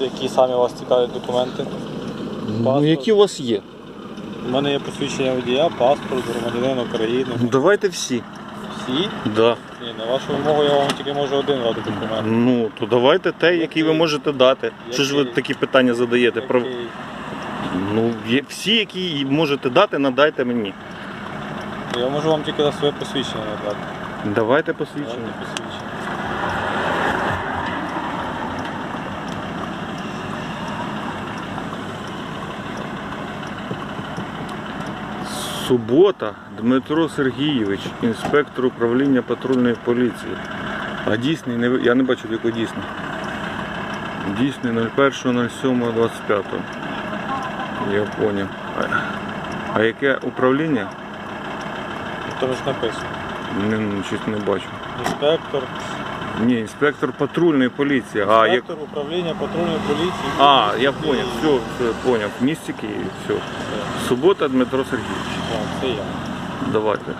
які самі вас цікавлять документи. Ну, Паспорт. які у вас є? У мене є посвідчення водія, паспорт, громадянин України. Давайте всі. Всі? Да. Ні, на вашу вимогу я вам тільки можу один дати документ. Ну, то давайте те, який ви можете дати. Що ж ви Який? такі питання задаєте? Про... Який? Ну, є- всі, які можете дати, надайте мені. Я можу вам тільки за своє посвідчення надати. Давайте Давайте посвідчення. посвідчення. Субота Дмитро Сергійович, інспектор управління патрульної поліції. А дійсний, не... я не бачу, який дійсний. Дійсний 01.07.25. Я поняв. А, а яке управління? Там ж написано. Не, ну, щось не бачу. Інспектор, Ні, інспектор патрульної поліції. А, як... інспектор управління патрульної поліції. а я поняв, все, все, поняв. В місті Києві, все. Субота Дмитро Сергійович. Так, це я. Давайте.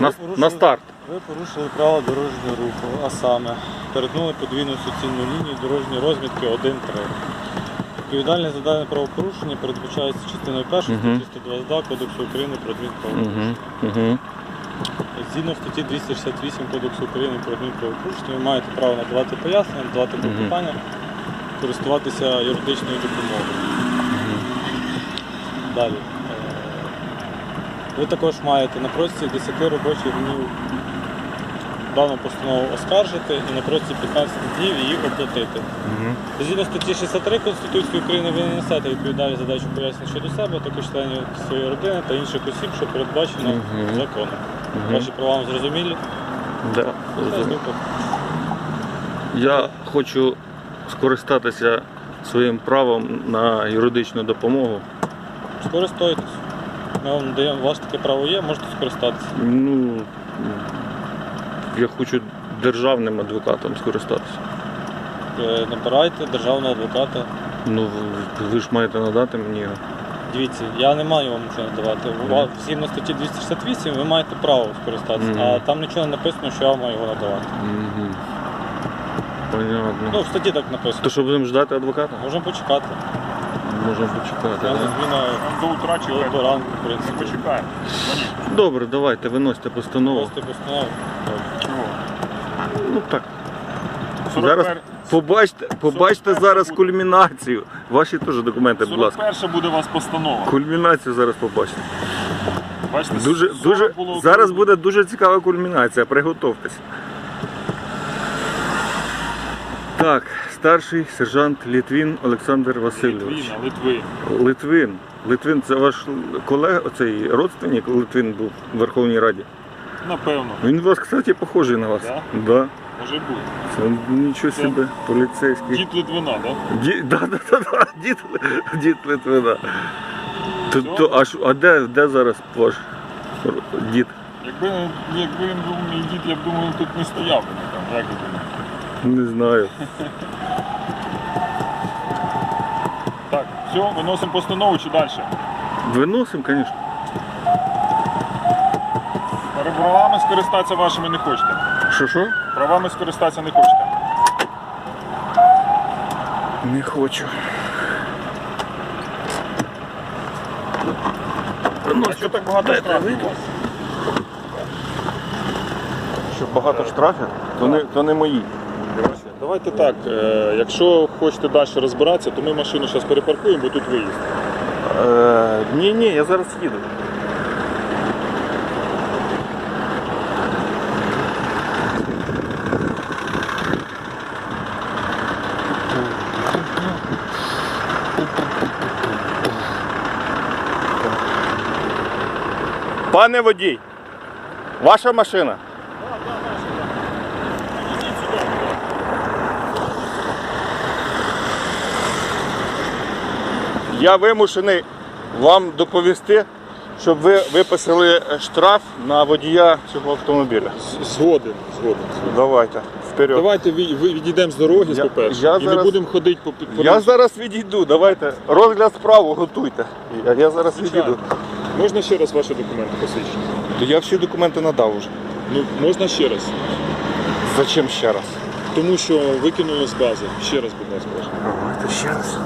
На, порушили- на старт. Ви порушили правила дорожнього руху, а саме перетнули подвійну суцільну лінію дорожньої розмітки 1-3. Відповідальність за дане правопорушення передбачається частиною 1 Мгм. статті 122 Кодексу України про адмінправопорушення. Угу, угу. Згідно статті 268 Кодексу України про адмінправопорушення, ви маєте право надавати пояснення, надавати клопотання, користуватися юридичною допомогою. Далі. Е, Ви також маєте на протязі 10 робочих днів дану постанову оскаржити і на протязі 15 днів її оплатити. Згідно статті 63 Конституції України ви не несете відповідальність за дачу пояснень щодо себе, також членів своєї родини та інших осіб, що передбачено законом. Ваші права вам зрозумілі? Да. Розумію. Я хочу скористатися своїм правом на юридичну допомогу. Скористуйтесь. Ми вам надаємо, у вас таке право є, можете скористатися. Ну, я хочу державним адвокатом скористатися. Е, Набирайте державного адвоката. Ну, ви ж маєте надати мені його. Дивіться, я не маю вам нічого надавати. У вас, Згідно статті 268 ви маєте право скористатися, Мгм. а там нічого не написано, що я маю його надавати. Понятно. Ну, в статті так написано. То що будемо ждати адвоката? Можемо почекати. Можемо почекати. Я да? зміна До утра до, чекаємо. до ранку, в принципі. Почекаємо. Добре, давайте, виносьте постанову. Просто постанову. Ну так. 41 Зараз побачте, побачте зараз буде. кульмінацію. Ваші теж документи, будь ласка. 41 буде у вас постанова. Кульмінацію зараз побачите. Бачите, Дуже, дуже, було зараз буде дуже цікава кульмінація. Приготовтесь. Так, старший сержант Літвін Олександр Васильович. Литвина, Литви. Литвин. Литвин це ваш колега, оцей родственник Литвин був в Верховній Раді. Напевно. Він у вас, кстати, похожий на вас. Да? Да. Може бути. Це нічого собі, поліцейський. Дід Литвина, так? Ді... Да, да, да, да. Дід, дід Литвина. То, Всьо? то, а, що- а де, де зараз ваш дід? Якби, якби він був мій дід, я б думаю, він тут не стояв би. Там. Як ви думаєте? Не знаю. Так, все, виносимо постанову чи далі? Виносимо, звісно. Правами скористатися вашими не хочете. Що що? Правами скористатися не хочете. Не хочу. А що так багато штрафів у вас? Що багато штрафів, то не, то не мої. Давайте так, е, якщо хочете далі розбиратися, то ми машину зараз перепаркуємо, бо тут виїзд. Е, ні, ні, я зараз їду. Пане водій, ваша машина. Я вимушений вам доповісти, щоб ви виписали штраф на водія цього автомобіля. Згоден, згоден. Давайте, вперед. Давайте ви відійдемо з дороги, Я- по-перше, я і не зараз- будемо ходити по під Я зараз відійду, давайте. Розгляд справу готуйте. Я, я зараз відійду. Можна ще раз ваші документи посвідчити? То я всі документи надав вже. Ну, можна ще раз. Зачем ще раз? Тому що викинули з бази. Ще раз, будь ласка. Давайте ще раз.